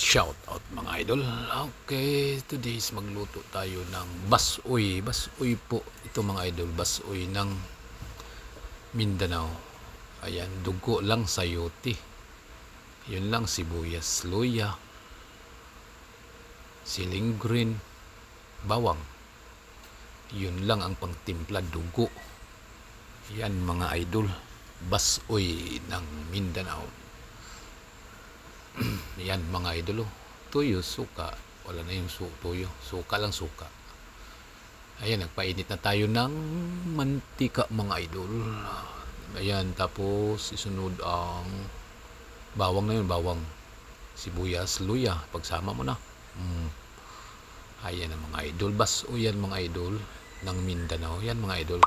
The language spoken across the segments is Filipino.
Shout out mga idol. Okay, today is magluto tayo ng basoy. Basoy po ito mga idol. Basoy ng Mindanao. Ayan, dugo lang sayote. Yun lang sibuyas, luya, siling green, bawang. Yun lang ang pangtimpla dugo. Yan mga idol. Basoy ng Mindanao. Yan mga idolo. Tuyo, suka. Wala na yung su tuyo. Suka lang suka. Ayan, nagpainit na tayo ng mantika mga idol. Ayan, tapos isunod ang bawang na yun, bawang. Sibuyas, luya. Pagsama mo na. Mm. Ayan ang mga idol. Bas o yan mga idol ng Mindanao. Yan mga idol.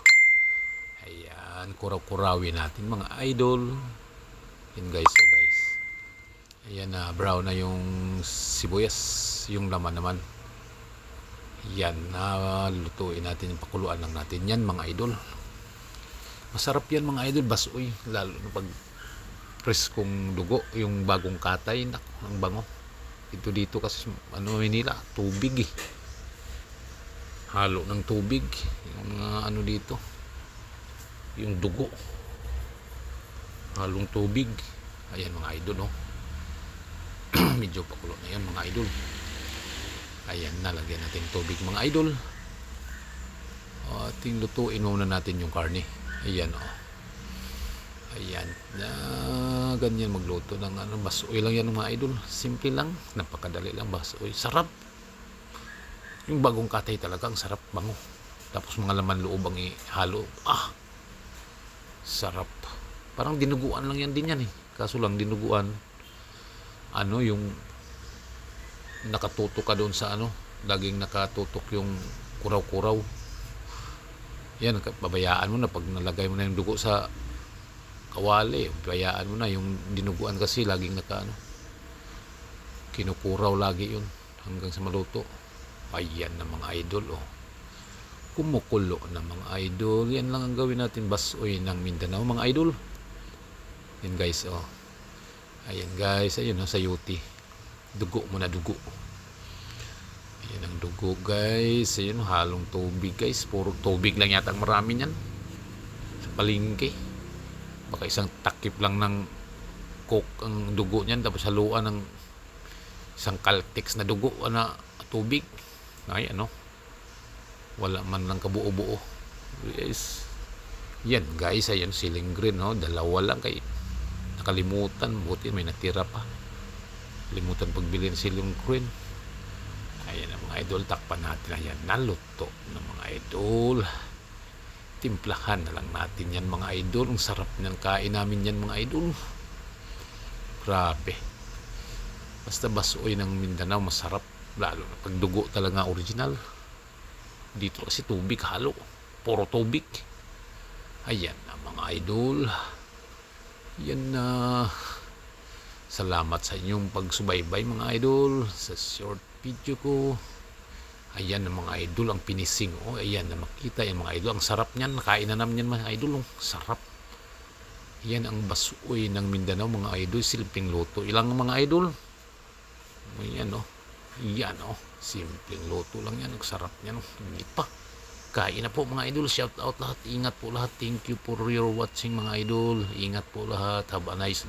Ayan, kuraw-kurawin natin mga idol. Yan guys, so Ayan na, brown na yung sibuyas, yung laman naman. Yan, na lutuin natin pakuluan lang natin. Yan mga idol. Masarap yan mga idol, basoy. Lalo na pag preskong dugo, yung bagong katay, nak, ang bango. Ito dito kasi, ano Manila, tubig eh. Halo ng tubig. Yung mga ano dito, yung dugo. Halong tubig. Ayan mga idol, oh medyo pakulo na yan mga idol. Ayan nalagyan natin tubig mga idol. Ating lutuin muna natin yung karne. Ayan o oh. ayan na ganyan magluto ng ano basoy lang yan mga idol. Simple lang napakadali lang basoy. Sarap. Yung bagong katay talaga ang sarap bango. Tapos mga laman loob ang ihalo. Ah! Sarap. Parang dinuguan lang yan din yan eh. Kaso lang dinuguan ano yung nakatutok ka doon sa ano laging nakatutok yung kuraw-kuraw. Yan pabayaan mo na pag nalagay mo na yung dugo sa kawali pabayaan mo na yung dinuguan kasi laging naka ano kinukuraw lagi yun hanggang sa maluto. Ayan na mga idol oh. Kumukulo na mga idol. Yan lang ang gawin natin basoy ng Mindanao mga idol. Yan guys oh Ayan guys, ayun no, sayuti. Dugo muna dugo. Ayan ang dugo guys. Ayun, halong tubig guys. Puro tubig lang yata ang marami niyan. Sa palingki. Baka isang takip lang ng coke ang dugo niyan. Tapos haluan ng isang caltex na dugo na tubig. Ay ano. Wala man lang kabuo-buo. Yes. Yan guys, ayan siling green no. Dalawa lang kay nakalimutan buti may natira pa. Limutan pagbili ng silong green ayan ang mga idol takpan natin ayan naluto ng mga idol. Timplahan na lang natin yan mga idol. Ang sarap ng kain namin yan mga idol. Grabe. Basta basoy ng Mindanao masarap. Lalo na pagdugo talaga original. Dito kasi tubig halo. Puro tubig. Ayan ang mga idol yan na. Salamat sa inyong pagsubaybay mga idol sa short video ko. Ayan ang mga idol ang pinising. Oh ayan na makita yung mga idol. Ang sarap niyan nakain na naman yan mga idol oh. sarap. Yan ang basuoy ng Mindanao mga idol silping luto. Ilang mga idol? Ayan oh. Yan oh. Simpleng luto lang yan ang sarap niyan oh. Hindi pa Kain na po mga idol. Shout out lahat. Ingat po lahat. Thank you for your watching mga idol. Ingat po lahat. Have a nice